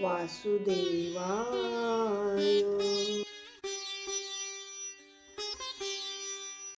वासुदेवाय